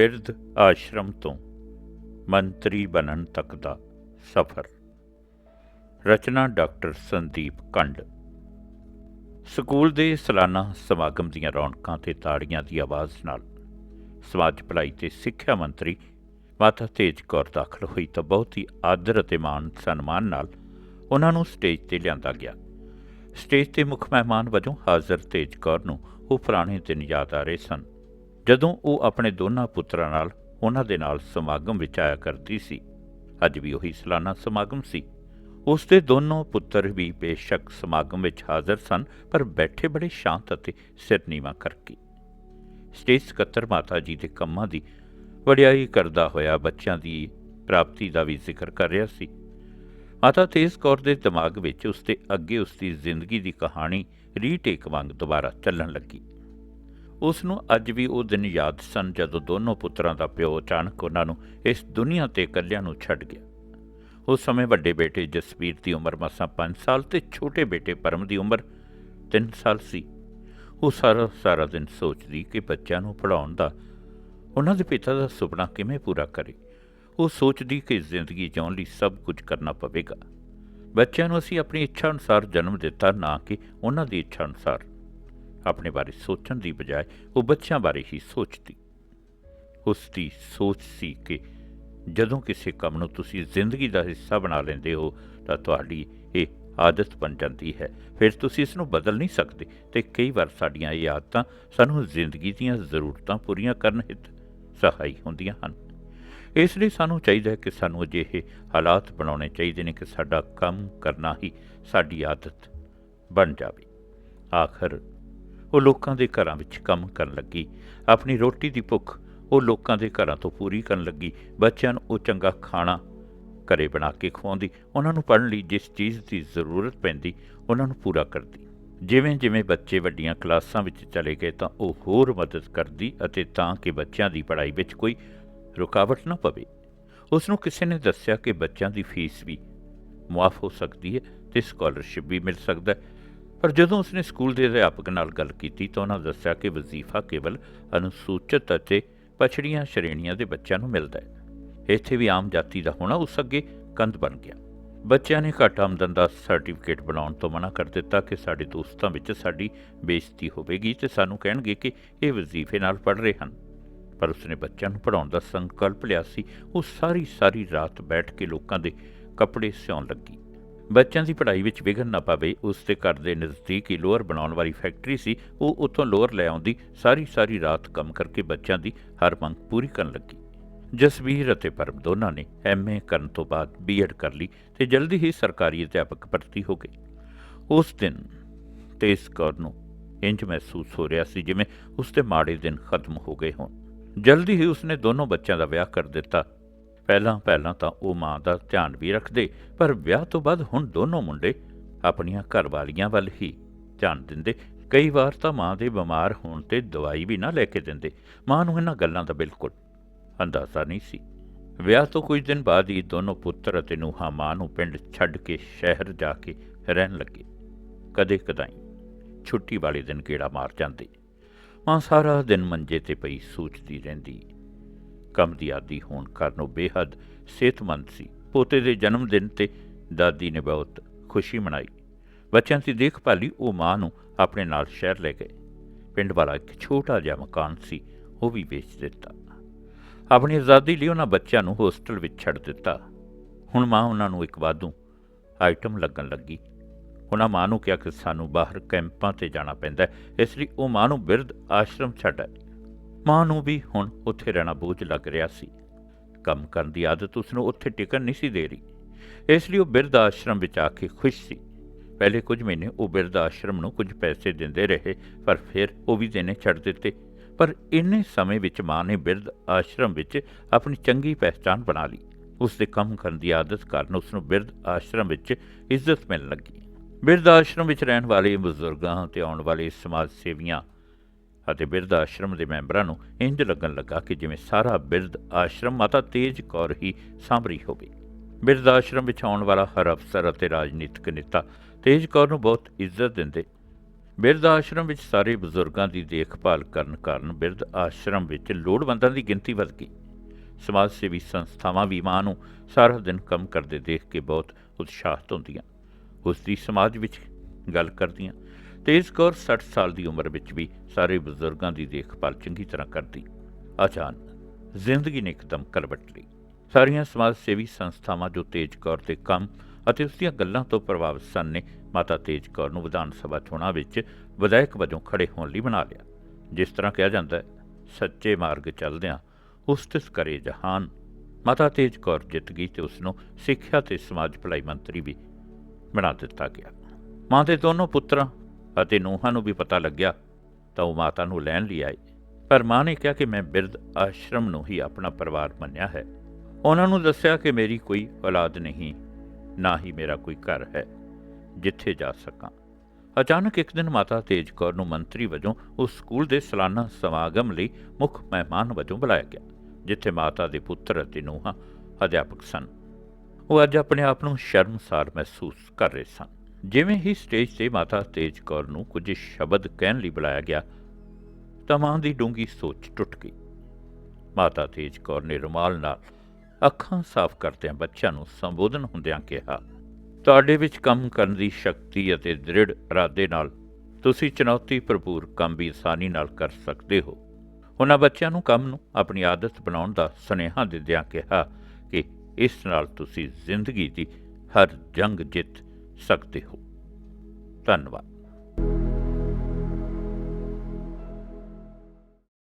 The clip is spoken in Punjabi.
ਬਿਰਧ ਆਸ਼ਰਮ ਤੋਂ ਮੰਤਰੀ ਬਣਨ ਤੱਕ ਦਾ ਸਫ਼ਰ। ਰਚਨਾ ਡਾਕਟਰ ਸੰਦੀਪ ਕੰਡ। ਸਕੂਲ ਦੇ ਸਾਲਾਨਾ ਸਮਾਗਮ ਦੀਆਂ ਰੌਣਕਾਂ ਤੇ ਤਾੜੀਆਂ ਦੀ ਆਵਾਜ਼ ਨਾਲ ਸਮਾਜ ਭਲਾਈ ਤੇ ਸਿੱਖਿਆ ਮੰਤਰੀ ਮਾਤਾ ਤੇਜ ਕੌਰ ਦਾਖਲ ਹੋਈ ਤਾਂ ਬਹੁਤ ਹੀ ਆਦਰ ਅਤੇ ਮਾਣ ਸਨਮਾਨ ਨਾਲ ਉਹਨਾਂ ਨੂੰ ਸਟੇਜ ਤੇ ਲਿਆਂਦਾ ਗਿਆ। ਸਟੇਜ ਤੇ ਮੁੱਖ ਮਹਿਮਾਨ ਵਜੋਂ ਹਾਜ਼ਰ ਤੇਜ ਕੌਰ ਨੂੰ ਉਹ ਪੁਰਾਣੇ ਦਿਨ ਯਾਦ ਆ ਰਹੇ ਸਨ। ਜਦੋਂ ਉਹ ਆਪਣੇ ਦੋਨਾਂ ਪੁੱਤਰਾਂ ਨਾਲ ਉਹਨਾਂ ਦੇ ਨਾਲ ਸਮਾਗਮ ਵਿੱਚ ਆਇਆ ਕਰਦੀ ਸੀ, ਅੱਜ ਵੀ ਉਹੀ ਸਾਲਾਨਾ ਸਮਾਗਮ ਸੀ। ਉਸ ਦੇ ਦੋਨੋਂ ਪੁੱਤਰ ਵੀ ਬੇਸ਼ੱਕ ਸਮਾਗਮ ਵਿੱਚ ਹਾਜ਼ਰ ਸਨ, ਪਰ ਬੈਠੇ ਬੜੇ ਸ਼ਾਂਤ ਅਤੇ ਸਿਰ ਨੀਵਾਂ ਕਰਕੇ। ਸਟੇਜ ਸਕੱਤਰ ਮਾਤਾ ਜੀ ਦੇ ਕੰਮਾਂ ਦੀ ਵਡਿਆਈ ਕਰਦਾ ਹੋਇਆ ਬੱਚਿਆਂ ਦੀ ਪ੍ਰਾਪਤੀ ਦਾ ਵੀ ਜ਼ਿਕਰ ਕਰ ਰਿਹਾ ਸੀ। ਮਾਤਾ ਤੇਜ ਕੌਰ ਦੇ ਦਿਮਾਗ ਵਿੱਚ ਉਸ ਦੇ ਅੱਗੇ ਉਸ ਦੀ ਜ਼ਿੰਦਗੀ ਦੀ ਕਹਾਣੀ ਰੀਟੇਕ ਵਾਂਗ ਦੁਬਾਰਾ ਚੱਲਣ ਲੱਗੀ। ਉਸ ਨੂੰ ਅੱਜ ਵੀ ਉਹ ਦਿਨ ਯਾਦ ਸਨ ਜਦੋਂ ਦੋਨੋਂ ਪੁੱਤਰਾਂ ਦਾ ਪਿਓ ਅਚਾਨਕ ਉਹਨਾਂ ਨੂੰ ਇਸ ਦੁਨੀਆ ਤੇ ਇਕੱਲਿਆਂ ਨੂੰ ਛੱਡ ਗਿਆ। ਉਸ ਸਮੇਂ ਵੱਡੇ ਬੇਟੇ ਜਸਵੀਰ ਦੀ ਉਮਰ ਮਸਾਂ 5 ਸਾਲ ਤੇ ਛੋਟੇ ਬੇਟੇ ਪਰਮ ਦੀ ਉਮਰ 3 ਸਾਲ ਸੀ। ਉਹ ਸਾਰਾ ਸਾਰਾ ਦਿਨ ਸੋਚਦੀ ਕਿ ਬੱਚਿਆਂ ਨੂੰ ਪੜਾਉਣ ਦਾ, ਉਹਨਾਂ ਦੇ ਪਿਤਾ ਦਾ ਸੁਪਨਾ ਕਿਵੇਂ ਪੂਰਾ ਕਰੇ। ਉਹ ਸੋਚਦੀ ਕਿ ਜ਼ਿੰਦਗੀ ਜਿਉਣ ਲਈ ਸਭ ਕੁਝ ਕਰਨਾ ਪਵੇਗਾ। ਬੱਚਿਆਂ ਨੂੰ ਅਸੀਂ ਆਪਣੀ ਇੱਛਾ ਅਨੁਸਾਰ ਜਨਮ ਦਿੱਤਾ, ਨਾ ਕਿ ਉਹਨਾਂ ਦੀ ਇੱਛਾ ਅਨੁਸਾਰ। ਆਪਣੇ ਬਾਰੇ ਸੋਚਣ ਦੀ ਬਜਾਏ ਉਹ ਬੱਚਿਆਂ ਬਾਰੇ ਹੀ ਸੋਚਦੀ। ਉਸ ਦੀ ਸੋਚ ਸੀ ਕਿ ਜਦੋਂ ਕਿਸੇ ਕੰਮ ਨੂੰ ਤੁਸੀਂ ਜ਼ਿੰਦਗੀ ਦਾ ਹਿੱਸਾ ਬਣਾ ਲੈਂਦੇ ਹੋ, ਤਾਂ ਤੁਹਾਡੀ ਇਹ ਆਦਤ ਬਣ ਜਾਂਦੀ ਹੈ। ਫਿਰ ਤੁਸੀਂ ਇਸ ਨੂੰ ਬਦਲ ਨਹੀਂ ਸਕਦੇ ਤੇ ਕਈ ਵਾਰ ਸਾਡੀਆਂ ਇਹ ਆਦਤਾਂ ਸਾਨੂੰ ਜ਼ਿੰਦਗੀ ਦੀਆਂ ਜ਼ਰੂਰਤਾਂ ਪੂਰੀਆਂ ਕਰਨ ਹਿੱਤ ਸਹਾਈ ਹੁੰਦੀਆਂ ਹਨ। ਇਸ ਲਈ ਸਾਨੂੰ ਚਾਹੀਦਾ ਹੈ ਕਿ ਸਾਨੂੰ ਅਜਿਹੇ ਹਾਲਾਤ ਬਣਾਉਣੇ ਚਾਹੀਦੇ ਨੇ ਕਿ ਸਾਡਾ ਕੰਮ ਕਰਨਾ ਹੀ ਸਾਡੀ ਆਦਤ ਬਣ ਜਾਵੇ। ਆਖਰ ਉਹ ਲੋਕਾਂ ਦੇ ਘਰਾਂ ਵਿੱਚ ਕੰਮ ਕਰਨ ਲੱਗੀ। ਆਪਣੀ ਰੋਟੀ ਦੀ ਭੁੱਖ ਉਹ ਲੋਕਾਂ ਦੇ ਘਰਾਂ ਤੋਂ ਪੂਰੀ ਕਰਨ ਲੱਗੀ। ਬੱਚਿਆਂ ਨੂੰ ਉਹ ਚੰਗਾ ਖਾਣਾ ਘਰੇ ਬਣਾ ਕੇ ਖਵਾਉਂਦੀ। ਉਹਨਾਂ ਨੂੰ ਪੜ੍ਹਨ ਲਈ ਜਿਸ ਚੀਜ਼ ਦੀ ਜ਼ਰੂਰਤ ਪੈਂਦੀ, ਉਹਨਾਂ ਨੂੰ ਪੂਰਾ ਕਰਦੀ। ਜਿਵੇਂ ਜਿਵੇਂ ਬੱਚੇ ਵੱਡੀਆਂ ਕਲਾਸਾਂ ਵਿੱਚ ਚਲੇ ਗਏ ਤਾਂ ਉਹ ਹੋਰ ਮਦਦ ਕਰਦੀ ਅਤੇ ਤਾਂ ਕਿ ਬੱਚਿਆਂ ਦੀ ਪੜ੍ਹਾਈ ਵਿੱਚ ਕੋਈ ਰੁਕਾਵਟ ਨਾ ਪਵੇ। ਉਸ ਨੂੰ ਕਿਸੇ ਨੇ ਦੱਸਿਆ ਕਿ ਬੱਚਿਆਂ ਦੀ ਫੀਸ ਵੀ ਮੁਆਫ ਹੋ ਸਕਦੀ ਹੈ ਤੇ ਸਕਾਲਰਸ਼ਿਪ ਵੀ ਮਿਲ ਸਕਦਾ ਹੈ। ਪਰ ਜਦੋਂ ਉਸਨੇ ਸਕੂਲ ਦੇ ਅਧਿਆਪਕ ਨਾਲ ਗੱਲ ਕੀਤੀ ਤਾਂ ਉਹਨਾਂ ਦੱਸਿਆ ਕਿ ਵਜ਼ੀਫਾ ਕੇਵਲ ਅਨੁਸੂਚਿਤ ਅਤੇ ਪਛੜੀਆਂ ਸ਼੍ਰੇਣੀਆਂ ਦੇ ਬੱਚਿਆਂ ਨੂੰ ਮਿਲਦਾ ਹੈ। ਇੱਥੇ ਵੀ ਆਮ ਜਾਤੀ ਦਾ ਹੋਣਾ ਉਸ ਅੱਗੇ ਕੰਧ ਬਣ ਗਿਆ। ਬੱਚਿਆਂ ਨੇ ਘੱਟ ਆਮਦਨ ਦਾ ਸਰਟੀਫਿਕੇਟ ਬਣਾਉਣ ਤੋਂ ਮਨਾ ਕਰ ਦਿੱਤਾ ਕਿ ਸਾਡੇ ਦੋਸਤਾਂ ਵਿੱਚ ਸਾਡੀ ਬੇਇੱਜ਼ਤੀ ਹੋਵੇਗੀ ਤੇ ਸਾਨੂੰ ਕਹਿਣਗੇ ਕਿ ਇਹ ਵਜ਼ੀਫੇ ਨਾਲ ਪੜ ਰਹੇ ਹਨ। ਪਰ ਉਸਨੇ ਬੱਚਿਆਂ ਨੂੰ ਪੜਾਉਣ ਦਾ ਸੰਕਲਪ ਲਿਆ ਸੀ। ਉਹ ਸਾਰੀ ਸਾਰੀ ਰਾਤ ਬੈਠ ਕੇ ਲੋਕਾਂ ਦੇ ਕੱਪੜੇ ਸਿਉਣ ਲੱਗੀ। ਬੱਚਿਆਂ ਦੀ ਪੜ੍ਹਾਈ ਵਿੱਚ ਵਿਘਨ ਨਾ ਪਵੇ, ਉਸ ਦੇ ਘਰ ਦੇ ਨਜ਼ਦੀਕ ਹੀ ਲੋਅਰ ਬਣਾਉਣ ਵਾਲੀ ਫੈਕਟਰੀ ਸੀ। ਉਹ ਉੱਥੋਂ ਲੋਅਰ ਲੈ ਆਉਂਦੀ ਸਾਰੀ ਸਾਰੀ ਰਾਤ ਕੰਮ ਕਰਕੇ ਬੱਚਿਆਂ ਦੀ ਹਰ ਮੰਗ ਪੂਰੀ ਕਰਨ ਲੱਗੀ। ਜਸਵੀਰ ਅਤੇ ਪਰਮ ਦੋਨਾਂ ਨੇ ਐਮਏ ਕਰਨ ਤੋਂ ਬਾਅਦ ਬੀਐਡ ਕਰ ਲਈ ਤੇ ਜਲਦੀ ਹੀ ਸਰਕਾਰੀ ਅਧਿਆਪਕ ਭਰਤੀ ਹੋ ਗਏ। ਉਸ ਦਿਨ ਤੇਜ ਕੌਰ ਨੂੰ ਇੰਜ ਮਹਿਸੂਸ ਹੋ ਰਿਹਾ ਸੀ ਜਿਵੇਂ ਉਸ ਦੇ ਮਾੜੇ ਦਿਨ ਖਤਮ ਹੋ ਗਏ ਹੋਣ। ਜਲਦੀ ਹੀ ਉਸਨੇ ਦੋਨੋਂ ਬੱਚਿਆਂ ਦਾ ਵਿਆਹ ਕਰ ਦਿੱਤਾ ਪਹਿਲਾਂ ਪਹਿਲਾਂ ਤਾਂ ਉਹ ਮਾਂ ਦਾ ਧਿਆਨ ਵੀ ਰੱਖਦੇ, ਪਰ ਵਿਆਹ ਤੋਂ ਬਾਅਦ ਹੁਣ ਦੋਨੋਂ ਮੁੰਡੇ ਆਪਣੀਆਂ ਘਰਵਾਲੀਆਂ ਵੱਲ ਹੀ ਧਿਆਨ ਦਿੰਦੇ। ਕਈ ਵਾਰ ਤਾਂ ਮਾਂ ਦੇ ਬਿਮਾਰ ਹੋਣ ਤੇ ਦਵਾਈ ਵੀ ਨਾ ਲੈ ਕੇ ਦਿੰਦੇ। ਮਾਂ ਨੂੰ ਇਹਨਾਂ ਗੱਲਾਂ ਦਾ ਬਿਲਕੁਲ ਅੰਦਾਜ਼ਾ ਨਹੀਂ ਸੀ। ਵਿਆਹ ਤੋਂ ਕੁਝ ਦਿਨ ਬਾਅਦ ਹੀ ਦੋਨੋਂ ਪੁੱਤਰ ਅਤੇ ਨੂੰਹਾਂ ਮਾਂ ਨੂੰ ਪਿੰਡ ਛੱਡ ਕੇ ਸ਼ਹਿਰ ਜਾ ਕੇ ਰਹਿਣ ਲੱਗੇ। ਕਦੇ ਕਦਾਈ ਛੁੱਟੀ ਵਾਲੇ ਦਿਨ ਕਿਹੜਾ ਮਾਰ ਜਾਂਦੇ। ਮਾਂ ਸਾਰਾ ਦਿਨ ਮੰਜੇ ਤੇ ਪਈ ਸੋਚਦੀ ਰਹਿੰਦੀ। ਕੰਮ ਦੀ ਆਦੀ ਹੋਣ ਕਾਰਨ ਉਹ ਬੇਹੱਦ ਸਿਹਤਮੰਦ ਸੀ। ਪੋਤੇ ਦੇ ਜਨਮ ਦਿਨ ਤੇ ਦਾਦੀ ਨੇ ਬਹੁਤ ਖੁਸ਼ੀ ਮਨਾਈ। ਬੱਚਿਆਂ ਦੀ ਦੇਖਭਾਲੀ ਉਹ ਮਾਂ ਨੂੰ ਆਪਣੇ ਨਾਲ ਸ਼ਹਿਰ ਲੈ ਗਏ। ਪਿੰਡ ਵਾਲਾ ਇੱਕ ਛੋਟਾ ਜਿਹਾ ਮਕਾਨ ਸੀ, ਉਹ ਵੀ ਵੇਚ ਦਿੱਤਾ। ਆਪਣੀ ਆਜ਼ਾਦੀ ਲਈ ਉਹਨਾਂ ਬੱਚਿਆਂ ਨੂੰ ਹੋਸਟਲ ਵਿੱਚ ਛੱਡ ਦਿੱਤਾ। ਹੁਣ ਮਾਂ ਉਹਨਾਂ ਨੂੰ ਇੱਕ ਵਾਧੂ ਆਈਟਮ ਲੱਗਣ ਲੱਗੀ। ਉਹਨਾਂ ਮਾਂ ਨੂੰ ਕਿਹਾ ਕਿ ਸਾਨੂੰ ਬਾਹਰ ਕੈਂਪਾਂ ਤੇ ਜਾਣਾ ਪੈਂਦਾ ਇਸ ਲਈ ਉਹ ਮਾਂ ਨੂੰ ਬਿਰਧ ਆਸ਼ਰਮ ਛੱਡ ਆਈ ਮਾਂ ਨੂੰ ਵੀ ਹੁਣ ਉੱਥੇ ਰਹਿਣਾ ਬੋਝ ਲੱਗ ਰਿਹਾ ਸੀ। ਕੰਮ ਕਰਨ ਦੀ ਆਦਤ ਉਸ ਨੂੰ ਉੱਥੇ ਟਿਕਣ ਨਹੀਂ ਸੀ ਦੇ ਰਹੀ। ਇਸ ਲਈ ਉਹ ਬਿਰਧ ਆਸ਼ਰਮ ਵਿੱਚ ਆ ਕੇ ਖੁਸ਼ ਸੀ। ਪਹਿਲੇ ਕੁਝ ਮਹੀਨੇ ਉਹ ਬਿਰਧ ਆਸ਼ਰਮ ਨੂੰ ਕੁਝ ਪੈਸੇ ਦਿੰਦੇ ਰਹੇ, ਪਰ ਫਿਰ ਉਹ ਵੀ ਦੇਣੇ ਛੱਡ ਦਿੱਤੇ। ਪਰ ਇੰਨੇ ਸਮੇਂ ਵਿੱਚ ਮਾਂ ਨੇ ਬਿਰਧ ਆਸ਼ਰਮ ਵਿੱਚ ਆਪਣੀ ਚੰਗੀ ਪਹਿਚਾਨ ਬਣਾ ਲਈ। ਉਸ ਦੇ ਕੰਮ ਕਰਨ ਦੀ ਆਦਤ ਕਾਰਨ ਉਸ ਨੂੰ ਬਿਰਧ ਆਸ਼ਰਮ ਵਿੱਚ ਇੱਜ਼ਤ ਮਿਲਣ ਲੱਗੀ। ਬਿਰਧ ਆਸ਼ਰਮ ਵਿੱਚ ਰਹਿਣ ਵਾਲੇ ਬਜ਼ੁਰਗਾਂ ਤੇ ਆਉਣ ਵਾਲੇ ਸਮਾਜ ਸੇਵੀਆਂ ਅਤੇ ਬਿਰਧ ਆਸ਼ਰਮ ਦੇ ਮੈਂਬਰਾਂ ਨੂੰ ਇੰਜ ਲੱਗਣ ਲੱਗਾ ਕਿ ਜਿਵੇਂ ਸਾਰਾ ਬਿਰਧ ਆਸ਼ਰਮ ਮਾਤਾ ਤੇਜ ਕੌਰ ਹੀ ਸਾਂਭਰੀ ਹੋਵੇ। ਬਿਰਧ ਆਸ਼ਰਮ ਵਿੱਚ ਆਉਣ ਵਾਲਾ ਹਰ ਅਫਸਰ ਅਤੇ ਰਾਜਨੀਤਿਕ ਨੇਤਾ ਤੇਜ ਕੌਰ ਨੂੰ ਬਹੁਤ ਇੱਜ਼ਤ ਦਿੰਦੇ। ਬਿਰਧ ਆਸ਼ਰਮ ਵਿੱਚ ਸਾਰੇ ਬਜ਼ੁਰਗਾਂ ਦੀ ਦੇਖਭਾਲ ਕਰਨ ਕਾਰਨ ਬਿਰਧ ਆਸ਼ਰਮ ਵਿੱਚ ਲੋੜਵੰਦਾਂ ਦੀ ਗਿਣਤੀ ਵਧ ਗਈ। ਸਮਾਜ ਸੇਵੀ ਸੰਸਥਾਵਾਂ ਵੀ ਮਾਂ ਨੂੰ ਸਾਰਾ ਦਿਨ ਕੰਮ ਕਰਦੇ ਦੇਖ ਕੇ ਬਹੁਤ ਉਤਸ਼ਾਹਿਤ ਹੁੰਦੀਆਂ। ਉਸ ਦੀ ਸਮਾਜ ਵਿੱਚ ਗੱਲ ਕਰਦੀਆਂ ਤੇਜ ਕੌਰ 60 ਸਾਲ ਦੀ ਉਮਰ ਵਿੱਚ ਵੀ ਸਾਰੇ ਬਜ਼ੁਰਗਾਂ ਦੀ ਦੇਖਭਾਲ ਚੰਗੀ ਤਰ੍ਹਾਂ ਕਰਦੀ। ਅਚਾਨਕ ਜ਼ਿੰਦਗੀ ਨੇ ਇੱਕਦਮ ਕਰਵਟ ਲਈ। ਸਾਰੀਆਂ ਸਮਾਜ ਸੇਵੀ ਸੰਸਥਾਵਾਂ ਜੋ ਤੇਜ ਕੌਰ ਦੇ ਕੰਮ ਅਤੇ ਉਸ ਦੀਆਂ ਗੱਲਾਂ ਤੋਂ ਪ੍ਰਭਾਵਿਤ ਸਨ ਨੇ ਮਾਤਾ ਤੇਜ ਕੌਰ ਨੂੰ ਵਿਧਾਨ ਸਭਾ ਚੋਣਾਂ ਵਿੱਚ ਵਿਧਾਇਕ ਵਜੋਂ ਖੜੇ ਹੋਣ ਲਈ ਬਣਾ ਲਿਆ। ਜਿਸ ਤਰ੍ਹਾਂ ਕਿਹਾ ਜਾਂਦਾ ਹੈ, ਸੱਚੇ ਮਾਰਗ ਚੱਲਦਿਆਂ ਉਸਤਿਸ ਕਰੇ ਜਹਾਨ। ਮਾਤਾ ਤੇਜ ਕੌਰ ਜਿੱਤ ਗਈ ਤੇ ਉਸ ਨੂੰ ਸਿੱਖਿਆ ਤੇ ਸਮਾਜ ਭਲਾਈ ਮੰਤਰੀ ਵੀ ਬਣਾ ਦਿੱਤਾ ਗਿਆ। ਮਾਂ ਦੇ ਦੋਨੋਂ ਪੁੱਤਰਾਂ ਅਤੇ ਨੂੰਹਾਂ ਨੂੰ ਵੀ ਪਤਾ ਲੱਗਿਆ ਤਾਂ ਉਹ ਮਾਤਾ ਨੂੰ ਲੈਣ ਲਈ ਆਏ। ਪਰ ਮਾਂ ਨੇ ਕਿਹਾ ਕਿ ਮੈਂ ਬਿਰਧ ਆਸ਼ਰਮ ਨੂੰ ਹੀ ਆਪਣਾ ਪਰਿਵਾਰ ਮੰਨਿਆ ਹੈ। ਉਹਨਾਂ ਨੂੰ ਦੱਸਿਆ ਕਿ ਮੇਰੀ ਕੋਈ ਔਲਾਦ ਨਹੀਂ, ਨਾ ਹੀ ਮੇਰਾ ਕੋਈ ਘਰ ਹੈ, ਜਿੱਥੇ ਜਾ ਸਕਾਂ। ਅਚਾਨਕ ਇੱਕ ਦਿਨ ਮਾਤਾ ਤੇਜ ਕੌਰ ਨੂੰ ਮੰਤਰੀ ਵਜੋਂ ਉਸ ਸਕੂਲ ਦੇ ਸਾਲਾਨਾ ਸਮਾਗਮ ਲਈ ਮੁੱਖ ਮਹਿਮਾਨ ਵਜੋਂ ਬੁਲਾਇਆ ਗਿਆ, ਜਿੱਥੇ ਮਾਤਾ ਦੇ ਪੁੱਤਰ ਅਤੇ ਨੂੰਹਾਂ ਅਧਿਆਪਕ ਸਨ। ਉਹ ਅੱਜ ਆਪਣੇ ਆਪ ਨੂੰ ਸ਼ਰਮਸਾਰ ਮਹਿਸੂਸ ਕਰ ਰਹੇ ਸਨ। ਜਿਵੇਂ ਹੀ ਸਟੇਜ ਤੇ ਮਾਤਾ ਤੇਜ ਕੌਰ ਨੂੰ ਕੁਝ ਸ਼ਬਦ ਕਹਿਣ ਲਈ ਬੁਲਾਇਆ ਗਿਆ, ਤਾਂ ਮਾਂ ਦੀ ਡੂੰਗੀ ਸੋਚ ਟੁੱਟ ਗਈ। ਮਾਤਾ ਤੇਜ ਕੌਰ ਨੇ ਰੁਮਾਲ ਨਾਲ ਅੱਖਾਂ ਸਾਫ਼ ਕਰਦਿਆਂ ਬੱਚਿਆਂ ਨੂੰ ਸੰਬੋਧਨ ਹੁੰਦਿਆਂ ਕਿਹਾ, ਤੁਹਾਡੇ ਵਿੱਚ ਕੰਮ ਕਰਨ ਦੀ ਸ਼ਕਤੀ ਅਤੇ ਦ੍ਰਿੜ ਇਰਾਦੇ ਨਾਲ ਤੁਸੀਂ ਚੁਣੌਤੀ ਭਰਪੂਰ ਕੰਮ ਵੀ ਆਸਾਨੀ ਨਾਲ ਕਰ ਸਕਦੇ ਹੋ। ਉਹਨਾਂ ਬੱਚਿਆਂ ਨੂੰ ਕੰਮ ਨੂੰ ਆਪਣੀ ਆਦਤ ਬਣਾਉਣ ਦਾ ਸੁਨੇਹਾ ਦਿੰਦਿਆਂ ਕਿਹਾ ਕਿ ਇਸ ਨਾਲ ਤੁਸੀਂ ਜ਼ਿੰਦਗੀ ਦੀ ਹਰ ਜੰਗ ਜਿੱਤ ਸਕਦੇ ਹੋ। ਧੰਨਵਾਦ।